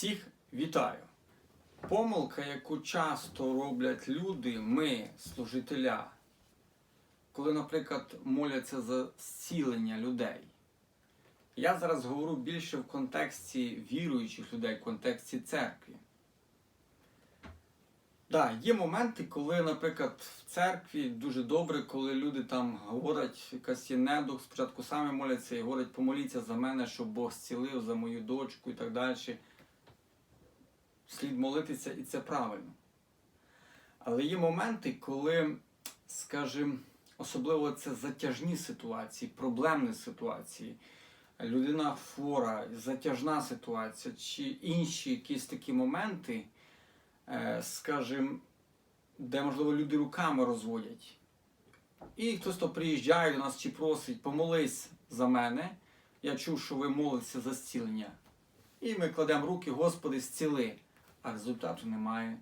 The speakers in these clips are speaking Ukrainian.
Всіх вітаю! Помилка, яку часто роблять люди, ми, служителя, коли, наприклад, моляться за зцілення людей. Я зараз говорю більше в контексті віруючих людей, в контексті церкви. Так, є моменти, коли, наприклад, в церкві дуже добре, коли люди там говорять, якась є недух, спочатку самі моляться і говорять, помоліться за мене, щоб Бог зцілив, за мою дочку і так далі. Слід молитися, і це правильно. Але є моменти, коли, скажімо, особливо це затяжні ситуації, проблемні ситуації, людина хвора, затяжна ситуація, чи інші якісь такі моменти, е, скажімо, де, можливо, люди руками розводять. І хтось то приїжджає до нас чи просить, помолись за мене. Я чув, що ви молитеся за зцілення. І ми кладемо руки, Господи, зціли, а результату немає.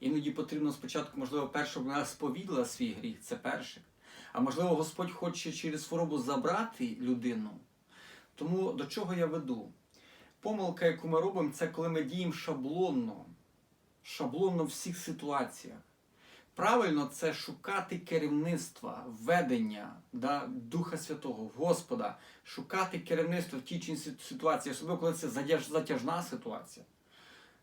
Іноді потрібно спочатку, можливо, перше, вона сповідала свій гріх, це перше. А можливо, Господь хоче через хворобу забрати людину. Тому до чого я веду? Помилка, яку ми робимо, це коли ми діємо шаблонно, шаблонно в всіх ситуаціях. Правильно це шукати керівництва, ведення да, Духа Святого, Господа, шукати керівництво в тій чи іншій ситуації, особливо коли це затяжна ситуація,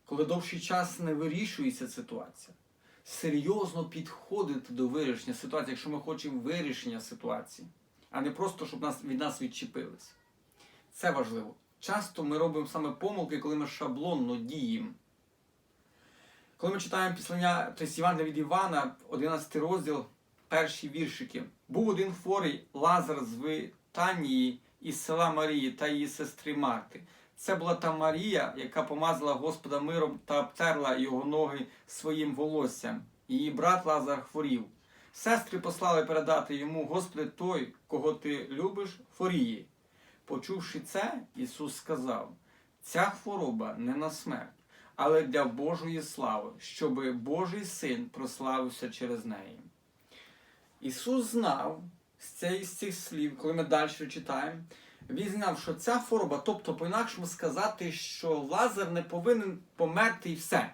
коли довший час не вирішується ситуація. Серйозно підходити до вирішення ситуації, якщо ми хочемо вирішення ситуації, а не просто, щоб нас, від нас відчепились. Це важливо. Часто ми робимо саме помилки, коли ми шаблонно діємо. Коли ми читаємо післання Євангелія від Івана, 11 розділ, перші віршики. Був один хворий Лазар з Витанії із села Марії та її сестри Марти. Це була та Марія, яка помазала Господа миром та обтерла його ноги своїм волоссям. Її брат Лазар хворів. Сестри послали передати йому, Господи, той, кого ти любиш, хворіє. Почувши це, Ісус сказав: ця хвороба не на смерть, але для Божої слави, щоб Божий син прославився через неї. Ісус знав з цих слів, коли ми далі читаємо, він знав, що ця хвороба, тобто, по-інакшому сказати, що Лазар не повинен померти і все.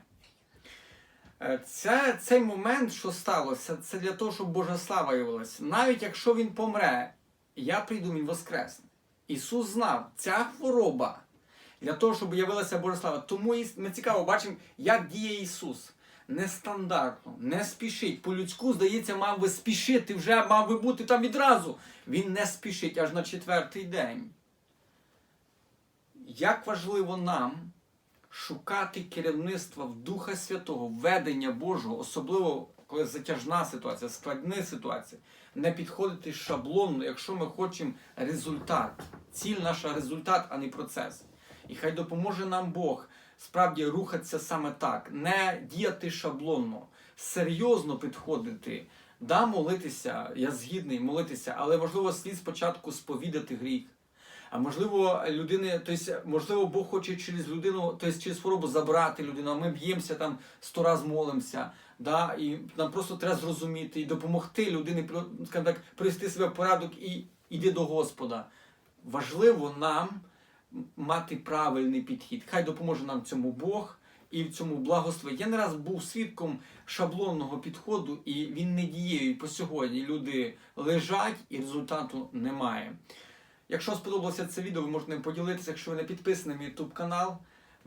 Е, Це, цей момент, що сталося, це для того, щоб Божа слава явилася. Навіть якщо він помре, я прийду, він воскресне. Ісус знав, ця хвороба для того, щоб явилася Божа слава. Тому ми цікаво бачимо, як діє Ісус. Нестандартно, не спішить. По-людську, здається, мав би спішити, вже мав би бути там відразу. Він не спішить аж на четвертий день. Як важливо нам шукати керівництва в Духа Святого, ведення Божого, особливо коли затяжна ситуація, складна ситуація, не підходити шаблонно, якщо ми хочемо результат. Ціль наша результат, а не процес. І хай допоможе нам Бог справді рухатися саме так, не діяти шаблонно, серйозно підходити. Да, молитися, я згідний молитися, але можливо слід спочатку сповідати гріх. А можливо, людини, тобто, можливо, Бог хоче через людину, тобто через хворобу забрати людину, а ми б'ємося там сто раз молимося. Да? І нам просто треба зрозуміти і допомогти людині скажімо так, привести себе в порядок і йти до Господа. Важливо нам мати правильний підхід. Хай допоможе нам цьому Бог і в цьому благослови. Я не раз був свідком шаблонного підходу, і він не діє. І по сьогодні люди лежать і результату немає. Якщо сподобалося це відео, ви можете поділитися. Якщо ви не підписані на YouTube канал,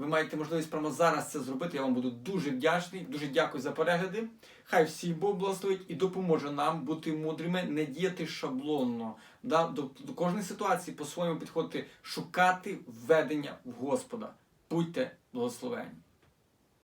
ви маєте можливість прямо зараз це зробити. Я вам буду дуже вдячний. Дуже дякую за перегляди. Хай всі Бог благословить і допоможе нам бути мудрими, не діяти шаблонно. Да? До, до кожної ситуації по-своєму підходити, шукати введення в Господа. Будьте благословені.